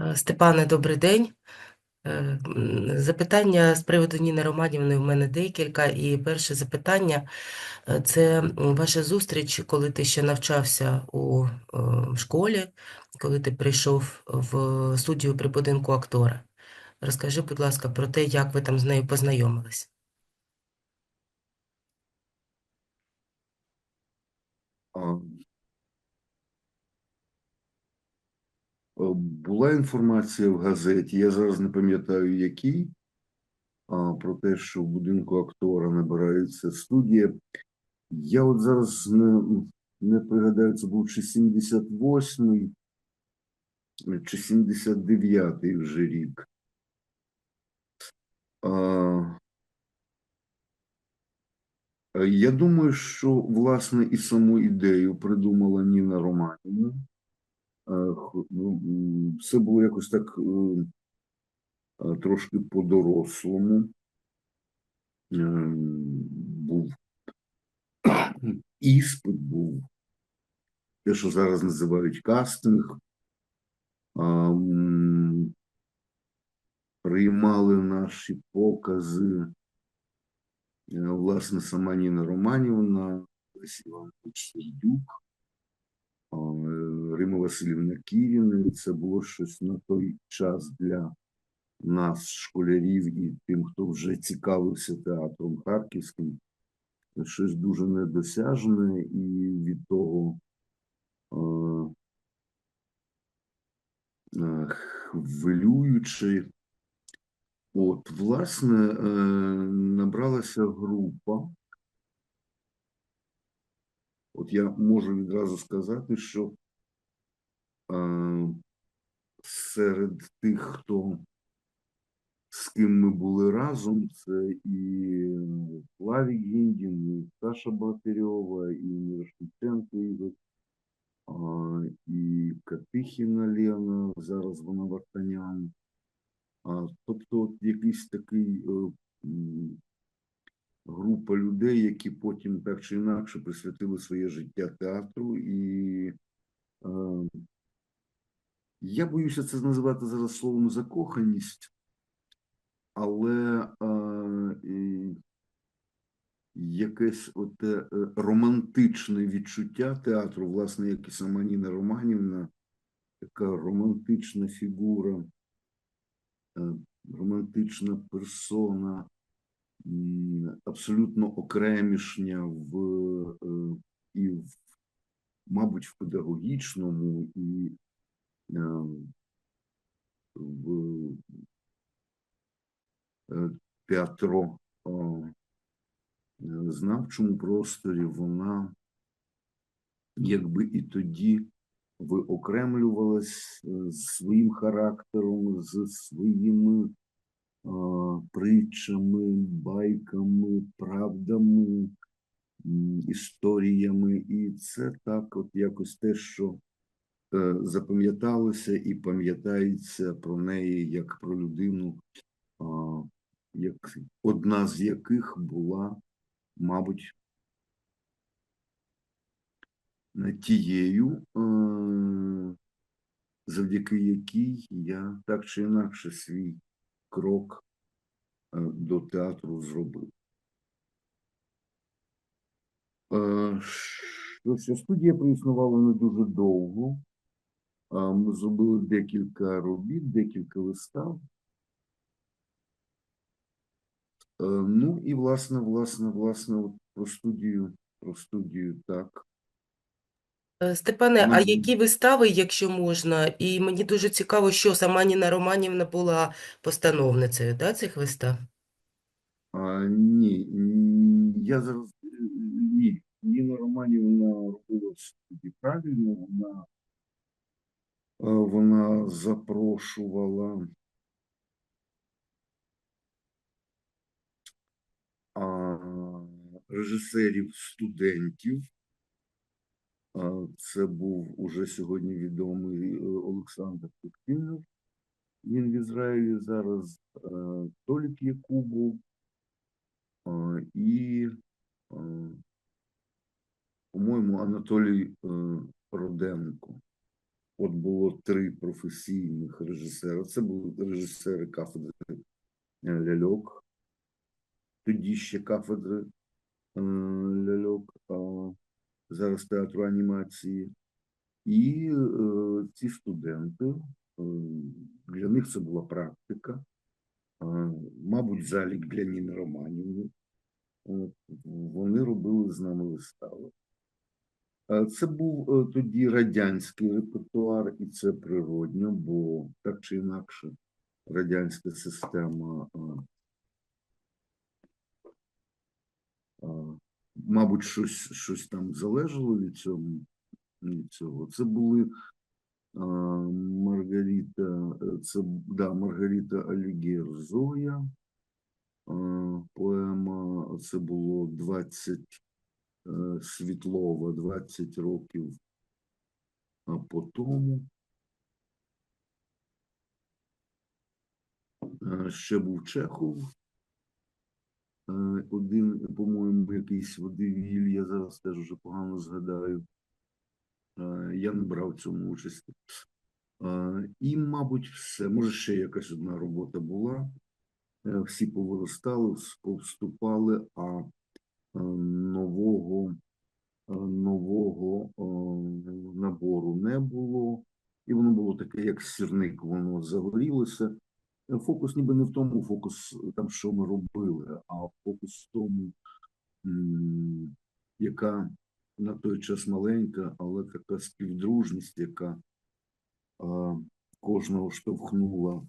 Е, Степане, добрий день. Е, Запитання з приводу Ніни Романівни в мене декілька. І перше запитання е, це ваша зустріч, коли ти ще навчався у школі, коли ти прийшов в студію при будинку актора. Розкажи, будь ласка, про те, як ви там з нею познайомились. А, е, Була інформація в газеті, я зараз не пам'ятаю якій, про те, що в будинку актора набирається студія. Я от зараз не, не пригадаю, це був чи 78-й, чи 79-й вже рік. А, е, Я думаю, що власне і саму ідею придумала Ніна Романівна. Е, х- ну, Все було якось так е, е, трошки по-дорослому. Е, Був іспит, був те, що зараз називають кастинг. Приймали наші покази, власне, сама Ніна Романівна, Лесі Іванович Сердюк, а, е, Васильівна Кіріна. Це було щось на той час для нас, школярів, і тим, хто вже цікавився театром харківським, щось дуже недосяжне, і від того е, е, хвилююче. От, власне, е, набралася група. От я можу відразу сказати, що серед тих, хто з ким ми були разом, це і Славік Гіндін, і Саша Богатирьова, і Мірошниченко Ігор, і Катихіна Лена, зараз вона Вартанян. Тобто от якийсь такий е, група людей, які потім так чи інакше присвятили своє життя театру. І е, я боюся це називати зараз словом закоханість, але е, якесь оте е, романтичне відчуття театру, власне, як і сама Ніна Романівна, така романтична фігура, е, романтична персона, абсолютно окремішня в е, і в, мабуть, в педагогічному і е, в е, театро е, знавчому просторі вона якби і тоді виокремлювалась е, з своїм характером, з своїми е, притчами, байками, правдами, історіями. І це так, от якось те, що е, запам'яталося і пам'ятається про неї як про людину, як одна з яких була, мабуть, е, тією, е, завдяки якій я так чи інакше свій крок до театру зробив. Що студія проіснувала не дуже довго. Ми зробили декілька робіт, декілька вистав. Е, Ну і власне, власне, власне, от про студію, про студію так. Е, Степане, а які вистави, якщо можна? І мені дуже цікаво, що сама Ніна Романівна була постановницею, да, цих вистав? А, ні, я зараз ні. Ніна Романівна робила студії правильно, вона, вона запрошувала режисерів студентів. Це був уже сьогодні відомий е, Олександр Пектинов. Він в Ізраїлі зараз е, Толік Якубов е, і, е, по-моєму, Анатолій е, Роденко. От було три професійних режисера. Це були режисери кафедри е, ляльок, тоді ще кафедри е, ляльок, зараз театру анімації. І е, ці студенти, для них це була практика, мабуть, залік для Ніни Романівни. Вони робили з нами вистави. Е, Це був е, тоді радянський репертуар, і це природньо, бо так чи інакше радянська система, е, мабуть, щось, щось там залежало від цього. Від цього. Це були Маргарита, це да, Маргарита Алігєр Зоя, поема. Це було 20 е, Світлова 20 років а, по тому. Е, Ще був Чехов. Е, Один, по-моєму, якийсь водивіль, я зараз теж вже погано згадаю. Е, Я не брав цьому участі. Е, І, мабуть, все. Може, ще якась одна робота була. Е, Всі повиростали, повступали, а е, нового, е, нового е, набору не було. І воно було таке, як сірник, воно загорілося. Е, Фокус ніби не в тому, фокус е, там, що ми робили, а фокус в тому, яка на той час маленька, але така співдружність, яка кожного штовхнула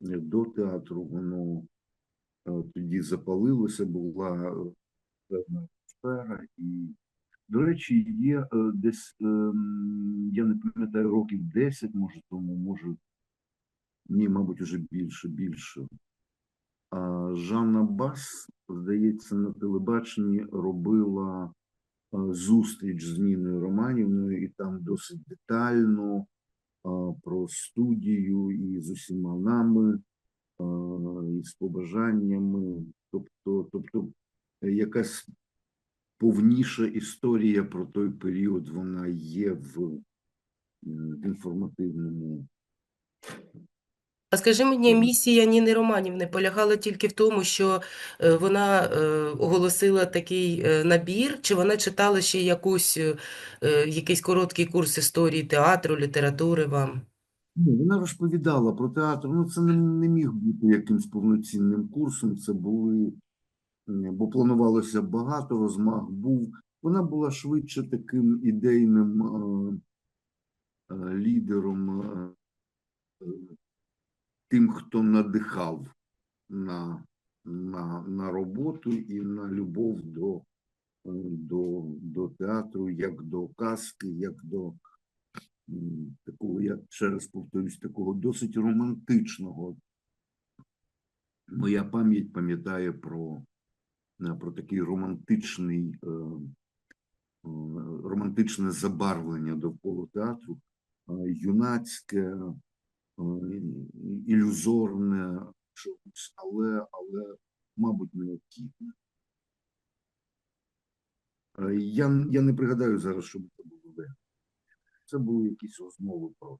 е, до театру, воно е, тоді запалилося, була е, певна атмосфера. І, до речі, є е, десь, ем, я не пам'ятаю, років 10, може тому, може, ні, мабуть, уже більше, більше. А Жанна Бас, здається, на телебаченні робила е, зустріч з Ніною Романівною, і там досить детально е, про студію і з усіма нами, і з побажаннями. Тобто, тобто якась повніша історія про той період, вона є в, інформативному. А скажи мені, місія Ніни Романівни полягала тільки в тому, що е, вона е, оголосила такий е, набір, чи вона читала ще якусь, е, е, якийсь короткий курс історії театру, літератури вам? Ну, вона розповідала про театр. Ну, це не, не міг бути якимсь повноцінним курсом. Це були, бо планувалося багато, розмах був. Вона була швидше таким ідейним е, е, лідером, е, е, тим, хто надихав на, на, на роботу і на любов до, е, до, до театру, як до казки, як до такого, я ще раз повторюсь, такого досить романтичного. Моя пам'ять пам'ятає про, е, про такий романтичний, е, е, романтичне забарвлення довкола театру, е, юнацьке, е, ілюзорне, але, але, мабуть, необхідне. Е, Я, я не пригадаю зараз, щоб це було. Це були якісь розмови про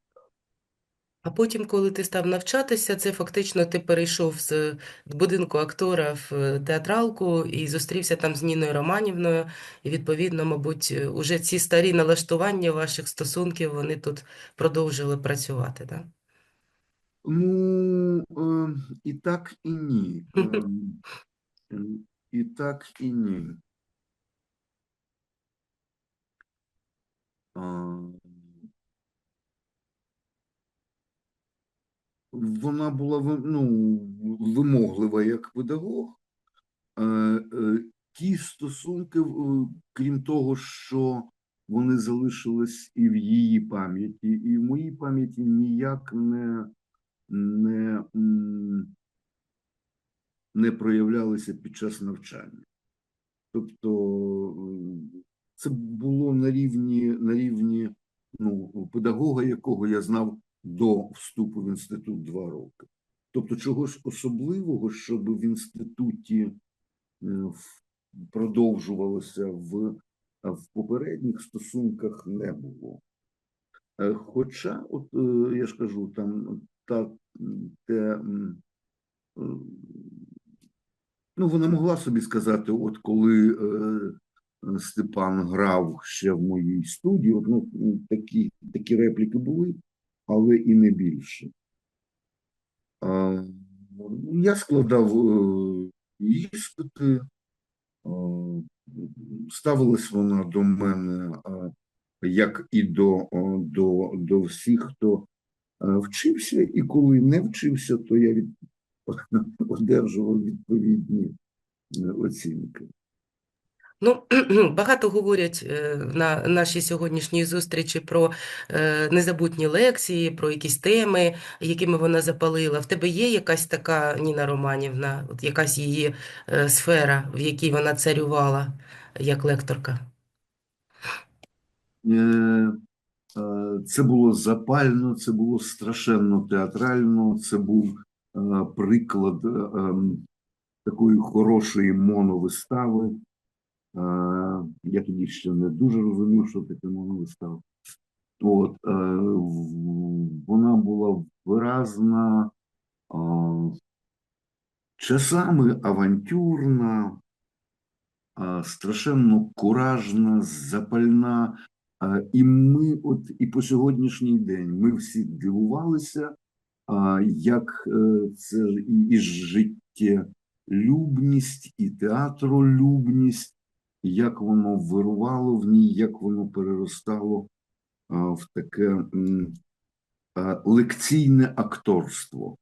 А потім, коли ти став навчатися, це фактично ти перейшов з будинку актора в е, театралку і зустрівся там з Ніною Романівною. І відповідно, мабуть, е, уже ці старі налаштування ваших стосунків вони тут продовжили працювати, так? Ну, е, і так, і ні. І так, і ні. Вона була ну, вимоглива як педагог. Е, е, Ті стосунки, крім того, що вони залишились і в її пам'яті, і в моїй пам'яті ніяк не, не, не проявлялися під час навчання. Тобто е, це було на рівні, на рівні ну, педагога, якого я знав до вступу в інститут два роки. Тобто чогось особливого, щоб в інституті е, продовжувалося в, в попередніх стосунках не було. Е, Хоча, от е, я ж кажу, там та те, ну, вона могла собі сказати, от коли Степан грав ще в моїй студії, от, ну, такі, такі репліки були, але і не більше. Я складав е, іспити, е, ставилась вона до мене як і до, до, до всіх, хто е, вчився, і коли не вчився, то я від, одержував відповідні оцінки. Ну, багато говорять е, на нашій сьогоднішній зустрічі про е, незабутні лекції, про якісь теми, якими вона запалила. В тебе є якась така Ніна Романівна, от якась її е, сфера, в якій вона царювала як лекторка? Це було запально, це було страшенно театрально, це був приклад ем, такої хорошої моновистави. Е, Я тоді ще не дуже розумів, що таке моновистава. От, е, вона була виразна, е, часами авантюрна, страшенно куражна, запальна. А, І ми, от і по сьогоднішній день, ми всі дивувалися, як е, це і життєлюбність, і театролюбність, як воно вирувало в ній, як воно переростало в таке лекційне акторство.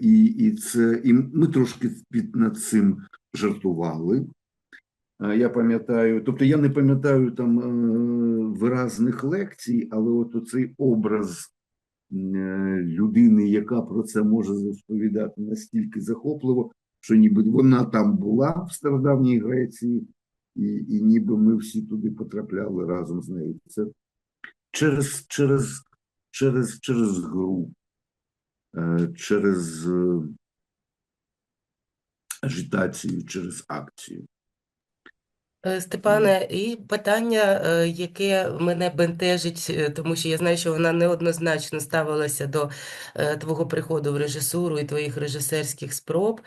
І, і це і ми трошки під над цим жартували. Я пам'ятаю, тобто я не пам'ятаю там е, виразних лекцій, але от оцей образ е, людини, яка про це може розповідати настільки захопливо, що ніби вона там була в стародавній Греції, і, і ніби ми всі туди потрапляли разом з нею. Це через, через, через, через гру, е, через е, агітацію, через акцію. Е, Степане, і питання, е, яке мене бентежить, е, тому що я знаю, що вона неоднозначно ставилася до твого приходу в режисуру і твоїх режисерських спроб.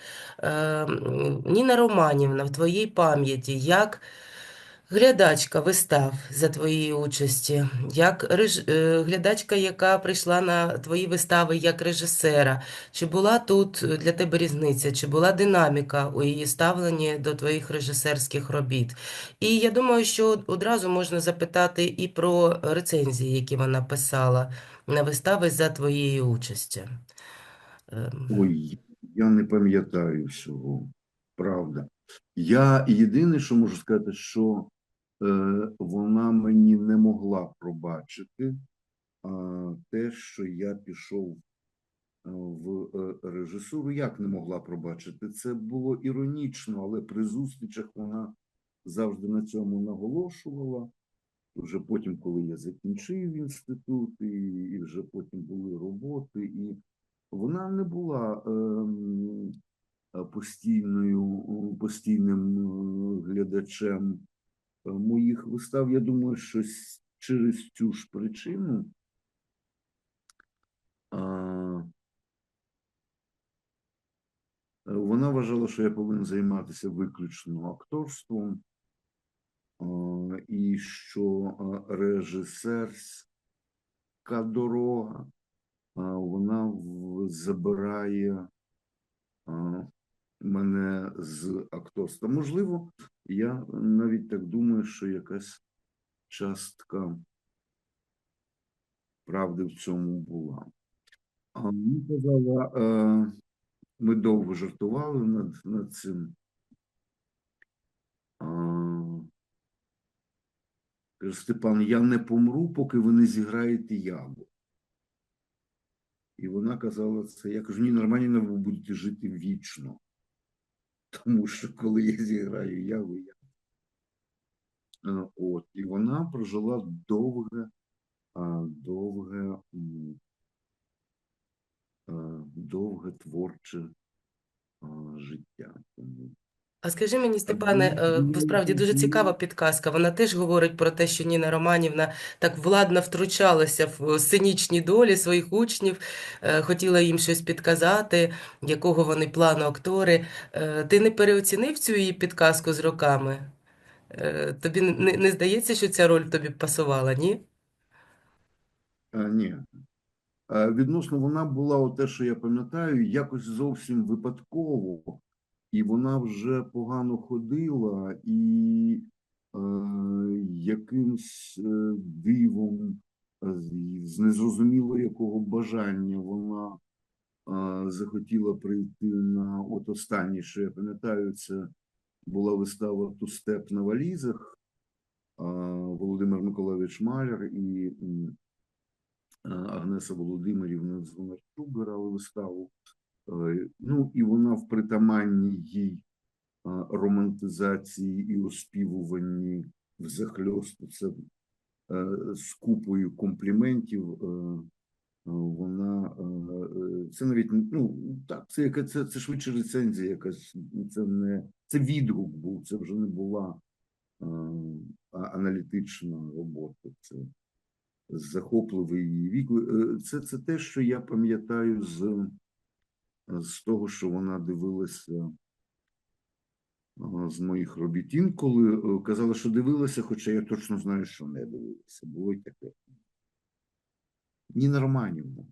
Ніна Романівна, в твоїй пам'яті, як глядачка вистав за твоєї участі, як реж... е, глядачка, яка прийшла на твої вистави як режисера, чи була тут для тебе різниця, чи була динаміка у її ставленні до твоїх режисерських робіт? І я думаю, що одразу можна запитати і про рецензії, які вона писала на вистави за твоєї участі. Ем, Ой, я не пам'ятаю всього, правда. Я єдине, що можу сказати, що вона мені не могла пробачити те, що я пішов е, в е, режисуру. Як не могла пробачити? Це було іронічно, але при зустрічах вона завжди на цьому наголошувала. Вже потім, коли я закінчив інститут, і, і вже потім були роботи, і вона не була е, постійною, е, постійним е, глядачем е, моїх вистав. Я думаю, що через цю ж причину а, е, вона вважала, що я повинен займатися виключно акторством, а, і що режисерська дорога а, вона забирає мене з акторства. Можливо, я навіть так думаю, що якась частка правди в цьому була. А мені казала, е, ми довго жартували над, над цим. Каже, Степан, я не помру, поки ви не зіграєте яву. І вона казала це. Я кажу, ні, нормально ви будете жити вічно. Тому що коли я зіграю яву, я. От, і вона прожила довге, довге, довге творче життя. А скажи мені, Степане, е, бо справді дуже цікава підказка. Вона теж говорить про те, що Ніна Романівна так владно втручалася в сценічні долі своїх учнів, е, хотіла їм щось підказати, якого вони плану актори. Е, Ти не переоцінив цю її підказку з роками? Е, Тобі не, не здається, що ця роль тобі пасувала, ні? А, ні. Відносно вона була, те, що я пам'ятаю, якось зовсім випадково, і вона вже погано ходила, і е, якимсь е, дивом, е, з- з незрозуміло якого бажання вона е, захотіла прийти на от останнє, що я пам'ятаю, це була вистава Тустеп на валізах. а, Володимир Миколайович Маляр і е, Агнеса Володимирівна Звонарчук грали виставу. Е, Ну, і вона в притаманній їй романтизації і оспівуванні взахльосту, це е, з купою компліментів. е, Вона це навіть ну так, це яка це, це швидше рецензія, якась це не це відгук був, це вже не була а- аналітична робота. Це захопливий її вік. Це, це те, що я пам'ятаю з, з того, що вона дивилася з моїх робіт. Інколи е, казала, що дивилася, хоча я точно знаю, що не дивилася. Було й таке. Ніна Романівна.